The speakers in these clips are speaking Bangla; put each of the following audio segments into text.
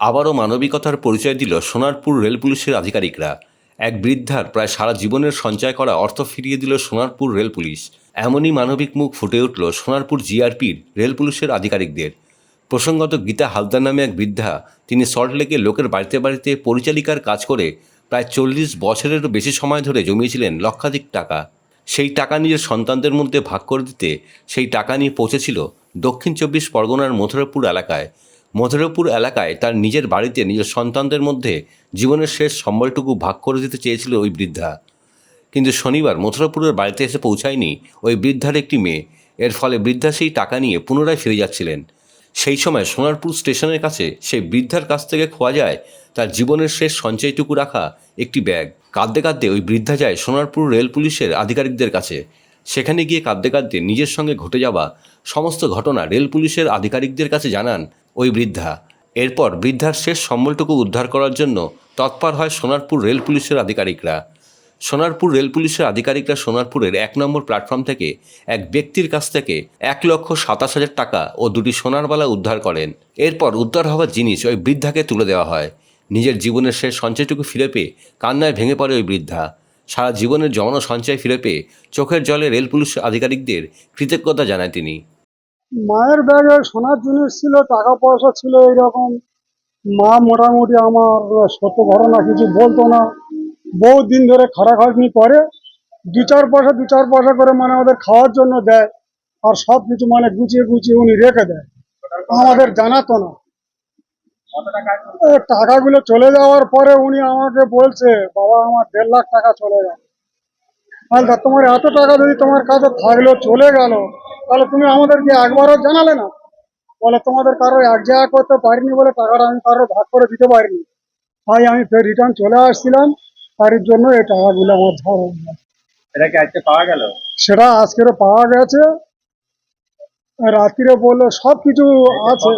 আবারও মানবিকতার পরিচয় দিল সোনারপুর রেল পুলিশের আধিকারিকরা। এক বৃদ্ধার প্রায় সারা জীবনের সঞ্চয় করা অর্থ ফিরিয়ে দিল সোনারপুর রেল পুলিশ। এমনই মানবিক মুখ ফুটে উঠল সোনারপুর জিআরপির রেল পুলিশের আধিকারিকদের। প্রসঙ্গত গীতা হালদার নামে এক বৃদ্ধা, তিনি সল্টলেকে লোকের বাড়িতে বাড়িতে পরিচালিকার কাজ করে প্রায় চল্লিশ বছরেরও বেশি সময় ধরে জমিয়েছিলেন লক্ষাধিক টাকা। সেই টাকা নিজের সন্তানদের মধ্যে ভাগ করে দিতে সেই টাকা নিয়ে পৌঁছেছিল দক্ষিণ চব্বিশ পরগনার মথুরাপুর এলাকায়। মথুরাপুর এলাকায় তার নিজের বাড়িতে নিজের সন্তানদের মধ্যে জীবনের শেষ সম্বলটুকু ভাগ করে দিতে চেয়েছিল ওই বৃদ্ধা। কিন্তু শনিবার মথুরাপুরের বাড়িতে এসে পৌঁছায়নি ওই বৃদ্ধার একটি মেয়ে। এর ফলে বৃদ্ধা সেই টাকা নিয়ে পুনরায় ফিরে যাচ্ছিলেন। সেই সময় সোনারপুর স্টেশনের কাছে সেই বৃদ্ধার কাছ থেকে খোয়া যায় তার জীবনের শেষ সঞ্চয়টুকু রাখা একটি ব্যাগ। কাঁদতে কাঁদতে ওই বৃদ্ধা যায় সোনারপুর রেল পুলিশের আধিকারিকদের কাছে। সেখানে গিয়ে কাঁদতে কাঁদতে নিজের সঙ্গে ঘটে যাওয়া সমস্ত ঘটনা রেল পুলিশের আধিকারিকদের কাছে জানান ওই বৃদ্ধা। এরপর বৃদ্ধার শেষ সম্বলটুকু উদ্ধার করার জন্য তৎপর হয় সোনারপুর রেল পুলিশের আধিকারিকরা। সোনারপুর রেল পুলিশের আধিকারিকরা সোনারপুরের এক নম্বর প্ল্যাটফর্ম থেকে এক ব্যক্তির কাছ থেকে এক লক্ষ সাতাশ হাজার টাকা ও দুটি সোনার বালা উদ্ধার করেন। এরপর উদ্ধার হওয়া জিনিস ওই বৃদ্ধাকে তুলে দেওয়া হয়। নিজের জীবনের শেষ সঞ্চয়টুকু ফিরে পেয়ে কান্নায় ভেঙে পড়ে ওই বৃদ্ধা। সারা জীবনের জমানো সঞ্চয় ফিরে পেয়ে চোখের জলে রেল পুলিশ আধিকারিকদের কৃতজ্ঞতা জানায় তিনি। মায়ের ব্যাগে সোনার জিনিস ছিল টাকা পয়সা ছিল এইরকম। মা মোটামুটি আমার সত্য ঘটনা কিছু বলতো না। বহু দিন ধরে খাটাখাটনি করে, দু চার পয়সা, দু চার পয়সা করে মানে আমাদের খাওয়ার জন্য দেয়, আর সব কিছু মানে গুছিয়ে গুছিয়ে উনি রেখে দেয়। আমাদের জানাতো না। টাকাগুলো চলে যাওয়ার পরে উনি আমাকে বলছে, বাবা, আমার দেড় লাখ টাকা চলে গেল। তোমার এত টাকা যদি তোমার কাছে থাকল, চলে গেল তাহলে তুমি আমাদেরকে একবারও জানালে না? বলে তোমাদের কারও এক জায়গা করতে পারিনি বলে টাকাটা আমি কারও ভাগ করে দিতে পারিনি। তাই আমি ফের রিটার্ন চলে আসছিলাম। তার জন্য এই টাকাগুলো আমার ধার হয়ে গেছে। এটা কি আজকে পাওয়া গেল? সেটা আজকেরও পাওয়া গেছে। রাত্রিরে বলল সব কিছু আছে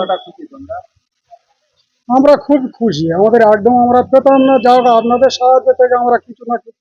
আমরা খুব খুশি। আমাদের একদম আমরা পেতাম না। যাও আপনাদের সাহায্য থেকে আমরা কিছু না কিছু